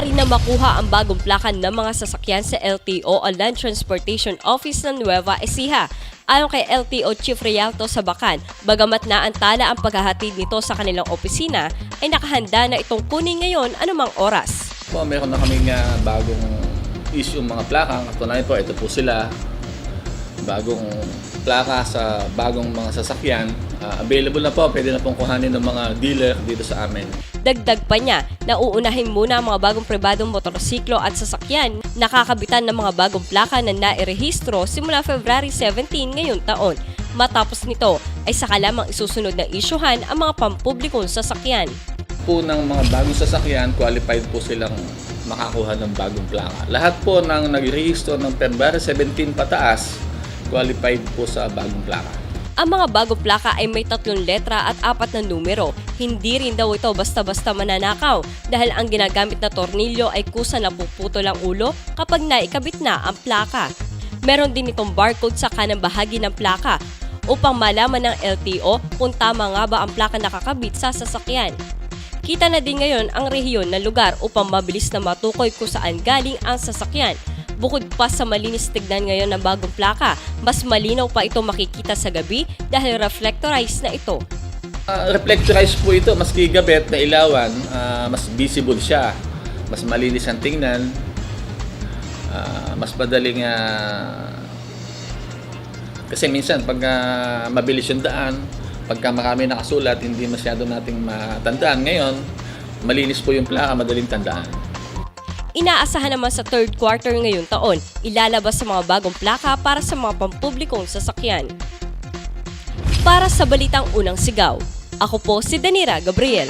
maaari na makuha ang bagong plaka ng mga sasakyan sa LTO o Land Transportation Office ng Nueva Ecija. Ayon kay LTO Chief Rialto sa Bacan, bagamat naantala ang paghahatid nito sa kanilang opisina, ay nakahanda na itong kunin ngayon anumang oras. Po, meron na kaming ah, bagong issue mga plaka. Katunayan po, ito po sila. Bagong plaka sa bagong mga sasakyan. Ah, available na po, pwede na pong kuhanin ng mga dealer dito sa amin. Dagdag pa niya na uunahin muna ang mga bagong pribadong motorsiklo at sasakyan nakakabitan ng mga bagong plaka na nairehistro simula February 17 ngayong taon. Matapos nito ay saka lamang isusunod na isyuhan ang mga pampublikong sasakyan. Po ng mga bagong sasakyan, qualified po silang makakuha ng bagong plaka. Lahat po ng nag-register ng February 17 pataas, qualified po sa bagong plaka. Ang mga bagong plaka ay may tatlong letra at apat na numero. Hindi rin daw ito basta-basta mananakaw dahil ang ginagamit na tornilyo ay kusa na puputol ang ulo kapag naikabit na ang plaka. Meron din itong barcode sa kanang bahagi ng plaka upang malaman ng LTO kung tama nga ba ang plaka nakakabit sa sasakyan. Kita na din ngayon ang rehiyon na lugar upang mabilis na matukoy kung saan galing ang sasakyan. Bukod pa sa malinis tignan ngayon ng bagong plaka, mas malinaw pa ito makikita sa gabi dahil reflectorized na ito. Uh, reflectorized po ito, mas gigabit na ilawan, ah, mas visible siya, mas malinis ang tingnan, ah, mas madaling ah, kasi minsan pag ah, mabilis yung daan, pagka marami nakasulat, hindi masyado nating matandaan. Ngayon, malinis po yung plaka, madaling tandaan. Inaasahan naman sa third quarter ngayong taon, ilalabas sa mga bagong plaka para sa mga pampublikong sasakyan. Para sa Balitang Unang Sigaw, ako po si Danira Gabriel.